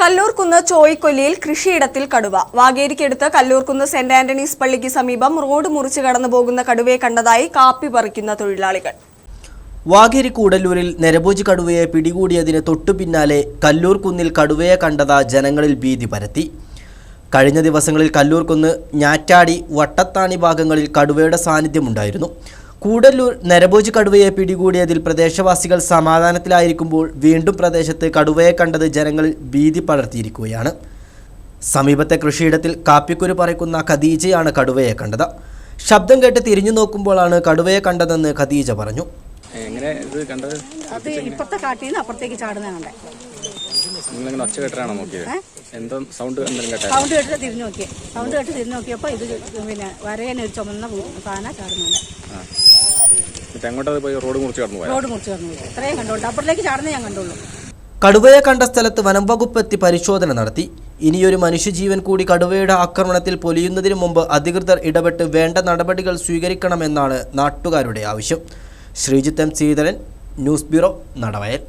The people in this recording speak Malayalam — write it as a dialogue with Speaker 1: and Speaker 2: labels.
Speaker 1: കല്ലൂർക്കുന്ന് ചോയിക്കൊല്ലിയിൽ കൃഷിയിടത്തിൽ കടുവ. വാഗേരിക്കടുത്ത് കല്ലൂർക്കുന്ന് സെന്റ് ആന്റണീസ് പള്ളിക്ക് സമീപം റോഡ് മുറിച്ച് കടന്നു പോകുന്ന കടുവയെ കണ്ടതായി കാപ്പി പറിക്കുന്ന തൊഴിലാളികൾ.
Speaker 2: വാഗേരി കൂടല്ലൂരിൽ നരഭോജി കടുവയെ പിടികൂടിയതിന് തൊട്ടു പിന്നാലെ കല്ലൂർകുന്നിൽ കടുവയെ കണ്ടത ജനങ്ങളിൽ ഭീതി പരത്തി. കഴിഞ്ഞ ദിവസങ്ങളിൽ കല്ലൂർകുന്ന് ഞാറ്റാടി വട്ടത്താണി ഭാഗങ്ങളിൽ കടുവയുടെ സാന്നിധ്യമുണ്ടായിരുന്നു കൂടല്ലൂർ നരഭോജ് കടുവയെ പിടികൂടിയതിൽ പ്രദേശവാസികൾ സമാധാനത്തിലായിരിക്കുമ്പോൾ വീണ്ടും പ്രദേശത്ത് കടുവയെ കണ്ടത് ജനങ്ങളിൽ ഭീതി പടർത്തിയിരിക്കുകയാണ്. സമീപത്തെ കൃഷിയിടത്തിൽ കാപ്പിക്കുരു പറിക്കുന്ന ഖദീജയാണ് കടുവയെ കണ്ടത്. ശബ്ദം കേട്ട് തിരിഞ്ഞു നോക്കുമ്പോഴാണ് കടുവയെ കണ്ടതെന്ന് ഖദീജ പറഞ്ഞു.
Speaker 3: എങ്ങനെ ഇത് കണ്ടത്?
Speaker 4: അത് ഇപ്പുറത്തെ കാട്ടിൽ നിന്ന് അപ്പുറത്തേക്ക് ചാടുന്ന കണ്ടേ
Speaker 3: നിങ്ങളിങ്ങനെ ഒച്ച കെട്ടാണോ നോക്കിയത്? എന്തോ സൗണ്ട്
Speaker 4: സൗണ്ട് കേട്ടിട്ട് തിരിഞ്ഞു നോക്കിയേ സൗണ്ട് കേട്ട് തിരിഞ്ഞു നോക്കിയപ്പോൾ ഇത് പിന്നെ വരേനെ ഒരു ചുമന്ന പൂ- സാധനം ചാടുന്നുണ്ട്.
Speaker 3: എന്നിട്ട് എങ്ങോട്ടത് പോയി? റോഡ് മുറിച്ച് കടന്നു പോയാ?
Speaker 4: റോഡ് മുറിച്ച് കടന്നു ഇത്രയും കണ്ടോളൂ അപ്പുറത്തേക്ക് ചാടുന്നേ ഞാൻ കണ്ടുള്ളൂ.
Speaker 2: കടുവയെ കണ്ട സ്ഥലത്ത് വനം വകുപ്പ് എത്തി പരിശോധന നടത്തി. ഇനിയൊരു മനുഷ്യജീവൻ കൂടി കടുവയുടെ ആക്രമണത്തിൽ പൊലിയുന്നതിനു മുമ്പ് അധികൃതർ ഇടപെട്ട് വേണ്ട നടപടികൾ സ്വീകരിക്കണമെന്നാണ് നാട്ടുകാരുടെ ആവശ്യം. Sreejith M. Sreedharan news bureau Nadavayal.